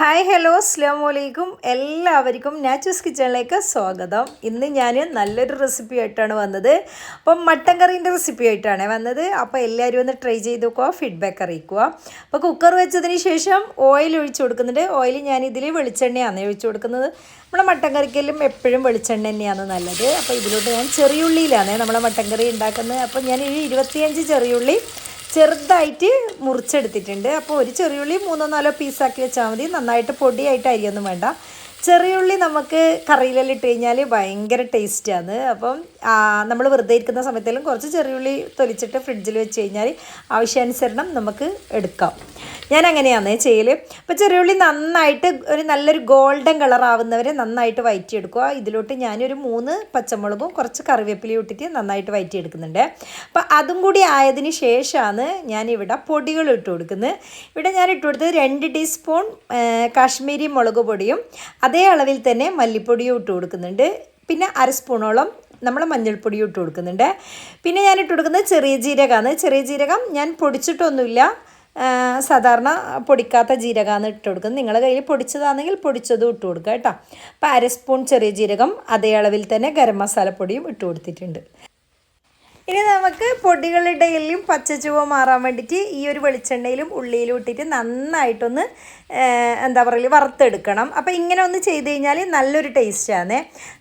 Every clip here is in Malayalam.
ഹായ് ഹലോ അസ്ലാം വലൈക്കും എല്ലാവർക്കും നാച്ചൂസ് കിച്ചണിലേക്ക് സ്വാഗതം. ഇന്ന് ഞാൻ നല്ലൊരു റെസിപ്പി ആയിട്ടാണ് വന്നത്. അപ്പം മട്ടൻ കറീന്റെ റെസിപ്പി ആയിട്ടാണ് വന്നത്. അപ്പോൾ എല്ലാവരും ഒന്ന് ട്രൈ ചെയ്ത് നോക്കുക ഫീഡ്ബാക്ക് അറിയിക്കുക. അപ്പോൾ കുക്കർ വെച്ചതിന് ശേഷം ഓയിൽ ഒഴിച്ചു കൊടുക്കുന്നുണ്ട്. ഓയിൽ ഞാൻ ഇതിൽ വെളിച്ചെണ്ണയാണ് ഒഴിച്ചു കൊടുക്കുന്നത്. നമ്മുടെ മട്ടൻ കറിക്കെല്ലാം എപ്പോഴും വെളിച്ചെണ്ണ തന്നെയാണ് നല്ലത്. അപ്പോൾ ഇതിലോട്ട് ഞാൻ ചെറിയുള്ളിയിലാണ് നമ്മളെ മട്ടൻ കറി ഉണ്ടാക്കുന്നത്. അപ്പോൾ ഞാൻ ഈ ഇരുപത്തിയഞ്ച് ചെറിയുള്ളി ചെറുതായിട്ട് മുറിച്ചെടുത്തിട്ടുണ്ട്. അപ്പോൾ ഒരു ചെറിയുള്ളി മൂന്നോ നാലോ പീസാക്കി വെച്ചാൽ മതി. നന്നായിട്ട് പൊടിയായിട്ട് അരിയൊന്നും വേണ്ട. ചെറിയുള്ളി നമുക്ക് കറിയിലെല്ലാം ഇട്ട് കഴിഞ്ഞാൽ ഭയങ്കര ടേസ്റ്റാണ്. അപ്പം നമ്മൾ വെറുതെ ഇരിക്കുന്ന സമയത്തെല്ലാം കുറച്ച് ചെറിയുള്ളി തൊലിച്ചിട്ട് ഫ്രിഡ്ജിൽ വെച്ച് കഴിഞ്ഞാൽ ആവശ്യാനുസരണം നമുക്ക് എടുക്കാം. ഞാൻ അങ്ങനെയാണ് ചെയ്യൽ അപ്പോൾ ചെറിയുള്ളി നന്നായിട്ട് ഒരു നല്ലൊരു ഗോൾഡൻ കളർ ആവുന്നവരെ നന്നായിട്ട് വയറ്റിയെടുക്കുക. ഇതിലോട്ട് ഞാനൊരു മൂന്ന് പച്ചമുളകും കുറച്ച് കറിവേപ്പിലയും ഇട്ടിട്ട് നന്നായിട്ട് വയറ്റിയെടുക്കുന്നുണ്ട്. അപ്പോൾ അതും കൂടി ആയതിന് ശേഷമാണ് ഞാനിവിടെ പൊടികൾ ഇട്ട് കൊടുക്കുന്നത്. ഇവിടെ ഞാൻ ഇട്ട് കൊടുത്തത് രണ്ട് ടീസ്പൂൺ കാശ്മീരി മുളക് പൊടിയും അതേ അളവിൽ തന്നെ മല്ലിപ്പൊടിയും ഇട്ട് കൊടുക്കുന്നുണ്ട്. പിന്നെ അര സ്പൂണോളം നമ്മൾ മഞ്ഞൾപ്പൊടിയും ഇട്ട് കൊടുക്കുന്നുണ്ട്. പിന്നെ ഞാൻ ഇട്ട് കൊടുക്കുന്നത് ചെറിയ ജീരകമാണ്. ചെറിയ ജീരകം ഞാൻ പൊടിച്ചിട്ടൊന്നുമില്ല. സാധാരണ പൊടിക്കാത്ത ജീരകമാണ് ഇട്ട് കൊടുക്കുന്നത്. നിങ്ങളുടെ കയ്യിൽ പൊടിച്ചതാണെങ്കിൽ പൊടിച്ചതും ഇട്ട് കൊടുക്കുക കേട്ടോ. അപ്പോൾ അര സ്പൂൺ ചെറിയ ജീരകം അതേ അളവിൽ തന്നെ ഗരം മസാലപ്പൊടിയും ഇട്ട് കൊടുത്തിട്ടുണ്ട്. ഇനി നമുക്ക് പൊടികളുടെ എല്ലാം പച്ചച്ചുവ മാറാൻ വേണ്ടിയിട്ട് ഈ ഒരു വെളിച്ചെണ്ണയിലും ഉള്ളിയിലും ഇട്ടിട്ട് നന്നായിട്ടൊന്ന് എന്താ പറയുക വറുത്തെടുക്കണം. അപ്പോൾ ഇങ്ങനെ ഒന്ന് ചെയ്ത് കഴിഞ്ഞാൽ നല്ലൊരു ടേസ്റ്റാണ്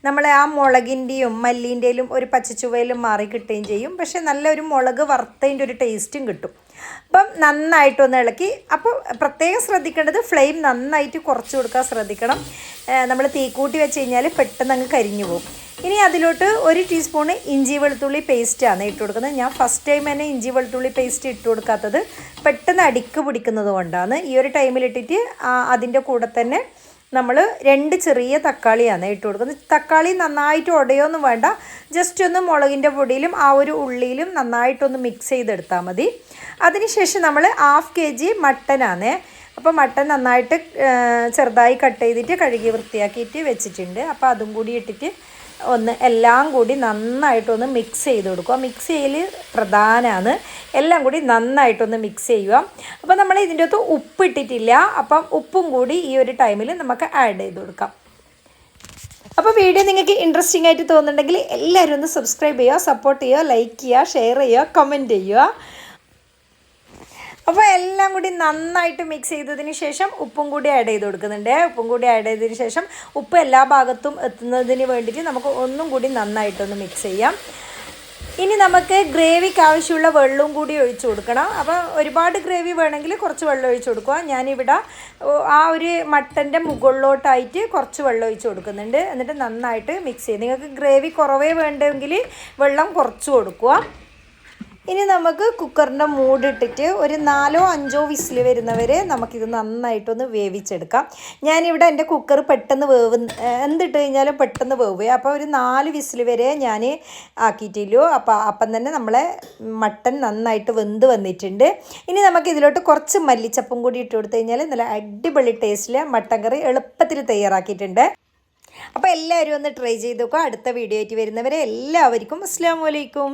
നമ്മൾ ആ മുളകിന്റെയും മല്ലീന്റെയും ഒരു പച്ചച്ചുവയിലും മാറി കിട്ടുകയും ചെയ്യും. പക്ഷേ നല്ലൊരു മുളക് വറുത്തതിന്റെ ഒരു ടേസ്റ്റും കിട്ടും. അപ്പം നന്നായിട്ടൊന്ന് ഇളക്കി. അപ്പോൾ പ്രത്യേകം ശ്രദ്ധിക്കേണ്ടത് ഫ്ലെയിം നന്നായിട്ട് കുറച്ച് കൊടുക്കാൻ ശ്രദ്ധിക്കണം. നമ്മൾ തീക്കൂട്ടി വെച്ച് കഴിഞ്ഞാൽ പെട്ടെന്ന് അങ്ങ് കരിഞ്ഞു പോകും. ഇനി അതിലോട്ട് ഒരു ടീസ്പൂണ് ഇഞ്ചി വെളുത്തുള്ളി പേസ്റ്റാണ് ഇട്ട് കൊടുക്കുന്നത്. ഞാൻ ഫസ്റ്റ് ടൈം തന്നെ ഇഞ്ചി വെളുത്തുള്ളി പേസ്റ്റ് ഇട്ട് കൊടുക്കാത്തത് പെട്ടെന്ന് അടിക്ക് പിടിക്കുന്നത് കൊണ്ടാണ്. ഈ ഒരു ടൈമിലിട്ടിട്ട് അതിന്റെ കൂടെ തന്നെ നമ്മൾ രണ്ട് ചെറിയ തക്കാളിയാണ് ഇട്ട് കൊടുക്കുന്നത്. തക്കാളി നന്നായിട്ട് ഉടയൊന്നും വേണ്ട. ജസ്റ്റ് ഒന്ന് മുളകിന്റെ പൊടിയിലും ആ ഒരു ഉള്ളിയിലും നന്നായിട്ടൊന്ന് മിക്സ് ചെയ്തെടുത്താൽ മതി. അതിനുശേഷം നമ്മൾ ഹാഫ് കെ ജി മട്ടനാണ് അപ്പോൾ മട്ടൻ നന്നായിട്ട് ചെറുതായി കട്ട് ചെയ്തിട്ട് കഴുകി വൃത്തിയാക്കിയിട്ട് വെച്ചിട്ടുണ്ട്. അപ്പോൾ അതും കൂടി ഇട്ടിട്ട് ഒന്ന് എല്ലാം കൂടി നന്നായിട്ടൊന്ന് മിക്സ് ചെയ്ത് കൊടുക്കുക. മിക്സ് ചെയ്യൽ പ്രധാനമാണ് എല്ലാം കൂടി നന്നായിട്ടൊന്ന് മിക്സ് ചെയ്യുക. അപ്പോൾ നമ്മൾ ഇതിന്റെ അകത്ത് ഉപ്പിട്ടിട്ടില്ല അപ്പം ഉപ്പും കൂടി ഈ ഒരു ടൈമിൽ നമുക്ക് ആഡ് ചെയ്ത് കൊടുക്കാം. അപ്പോൾ വീഡിയോ നിങ്ങൾക്ക് ഇൻട്രസ്റ്റിംഗ് ആയിട്ട് തോന്നുന്നുണ്ടെങ്കിൽ എല്ലാവരും ഒന്ന് സബ്സ്ക്രൈബ് ചെയ്യുക സപ്പോർട്ട് ചെയ്യുക ലൈക്ക് ചെയ്യുക ഷെയർ ചെയ്യുക കമന്റ് ചെയ്യുക. അപ്പോൾ എല്ലാം കൂടി നന്നായിട്ട് മിക്സ് ചെയ്തതിന് ശേഷം ഉപ്പും കൂടി ആഡ് ചെയ്ത് കൊടുക്കുന്നുണ്ട്. ഉപ്പും കൂടി ആഡ് ചെയ്തതിന് ശേഷം ഉപ്പ് എല്ലാ ഭാഗത്തും എത്തുന്നതിന് വേണ്ടിയിട്ട് നമുക്ക് ഒന്നും കൂടി നന്നായിട്ടൊന്ന് മിക്സ് ചെയ്യാം. ഇനി നമുക്ക് ഗ്രേവിക്ക് ആവശ്യമുള്ള വെള്ളവും കൂടി ഒഴിച്ചു കൊടുക്കണം. അപ്പോൾ ഒരുപാട് ഗ്രേവി വേണമെങ്കിൽ കുറച്ച് വെള്ളം ഒഴിച്ചു കൊടുക്കുക. ഞാനിവിടെ ആ ഒരു മട്ടന്റെ മുകളിലോട്ടായിട്ട് കുറച്ച് വെള്ളം ഒഴിച്ചു കൊടുക്കുന്നുണ്ട്. എന്നിട്ട് നന്നായിട്ട് മിക്സ് ചെയ്യും നിങ്ങൾക്ക് ഗ്രേവി കുറവേ വേണ്ടെങ്കിൽ വെള്ളം കുറച്ച് കൊടുക്കുക. ഇനി നമുക്ക് കുക്കറിന്റെ മൂടിട്ടിട്ട് ഒരു നാലോ അഞ്ചോ വിസിൽ വരുന്നവരെ നമുക്കിത് നന്നായിട്ടൊന്ന് വേവിച്ചെടുക്കാം. ഞാനിവിടെ എന്റെ കുക്കർ പെട്ടെന്ന് വേവ് എന്തിട്ട് കഴിഞ്ഞാലും പെട്ടെന്ന് വേവ്. അപ്പോൾ ഒരു നാല് വിസിൽ വരെ ഞാൻ ആക്കിയിട്ടില്ലു അപ്പോൾ അപ്പം തന്നെ നമ്മളെ മട്ടൻ നന്നായിട്ട് വെന്ത് വന്നിട്ടുണ്ട്. ഇനി നമുക്ക് ഇതിലോട്ട് കുറച്ച് മല്ലിച്ചപ്പും കൂടി ഇട്ട് കൊടുത്തു കഴിഞ്ഞാൽ നല്ല അടിപൊളി ടേസ്റ്റിൽ മട്ടൻ കറി എളുപ്പത്തിൽ തയ്യാറാക്കിയിട്ടുണ്ട്. അപ്പോൾ എല്ലാവരും ഒന്ന് ട്രൈ ചെയ്ത് നോക്കുക. അടുത്ത വീഡിയോ ആയിട്ട് വരുന്നവരെ എല്ലാവർക്കും അസ്സാം വലൈക്കും